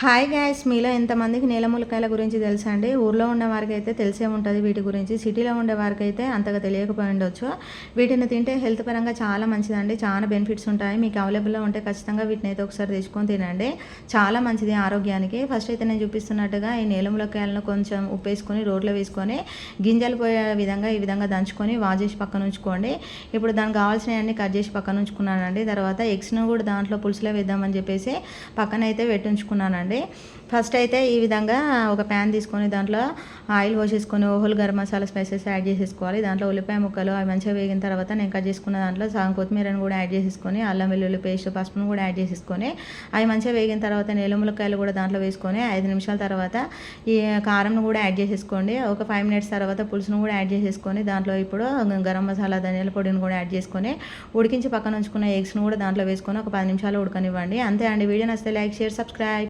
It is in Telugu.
హాయ్ గాయస్ మీలో ఎంతమందికి నీలములకాయల గురించి తెలుసా అండి? ఊర్లో ఉన్న వారికి అయితే తెలిసే ఉంటుంది వీటి గురించి. సిటీలో ఉండే వారికి అయితే అంతగా తెలియకపోయి ఉండొచ్చు. వీటిని తింటే హెల్త్ పరంగా చాలా మంచిదండి. చాలా బెనిఫిట్స్ ఉంటాయి. మీకు అవైలబుల్లో ఉంటే ఖచ్చితంగా వీటిని అయితే ఒకసారి తెచ్చుకొని తినండి. చాలా మంచిది ఆరోగ్యానికి. ఫస్ట్ అయితే నేను చూపిస్తున్నట్టుగా ఈ నీలములకాయలను కొంచెం ఉప్పు వేసుకొని వేసుకొని గింజలు పోయే విధంగా ఈ విధంగా దంచుకొని వాష్ చేసి పక్కన ఉంచుకోండి. ఇప్పుడు దానికి కావాల్సినవన్నీ కట్ చేసి పక్కన ఉంచుకున్నానండి. తర్వాత ఎగ్స్ను కూడా దాంట్లో పులుసులో వేద్దామని చెప్పేసి పక్కన అయితే పెట్టి ఉంచుకున్నానండి. ఫస్ట్ అయితే ఈ విధంగా ఒక ప్యాన్ తీసుకొని దాంట్లో oil పోసేసుకొని whole garam masala spices add చేసేసుకోవాలి. దాంట్లో ఉల్లిపాయ ముక్కలు అవి మంచిగా వేగిన తర్వాత నేను కట్ చేసుకున్న దాంట్లో సగం కొత్తిమీరని కూడా యాడ్ చేసేసుకొని అల్లం వెల్లుల్లి పేస్ట్ పసుపును కూడా యాడ్ చేసేసుకొని అవి మంచిగా వేగిన తర్వాత నీలములకాయలు కూడా దాంట్లో వేసుకొని ఐదు నిమిషాల తర్వాత ఈ కారంను కూడా యాడ్ చేసేసుకోండి. ఒక ఫైవ్ మినిట్స్ తర్వాత పులుసును కూడా యాడ్ చేసేసుకొని దాంట్లో ఇప్పుడు గరం మసాలా ధనియాల పొడిని కూడా యాడ్ చేసుకొని ఉడికించి పక్కన ఉంచుకున్న ఎగ్స్ను కూడా దాంట్లో వేసుకొని ఒక పది నిమిషాలు ఉడకనివ్వండి. అంతే అండి. వీడియో నచ్చితే లైక్ షేర్ సబ్స్క్రైబ్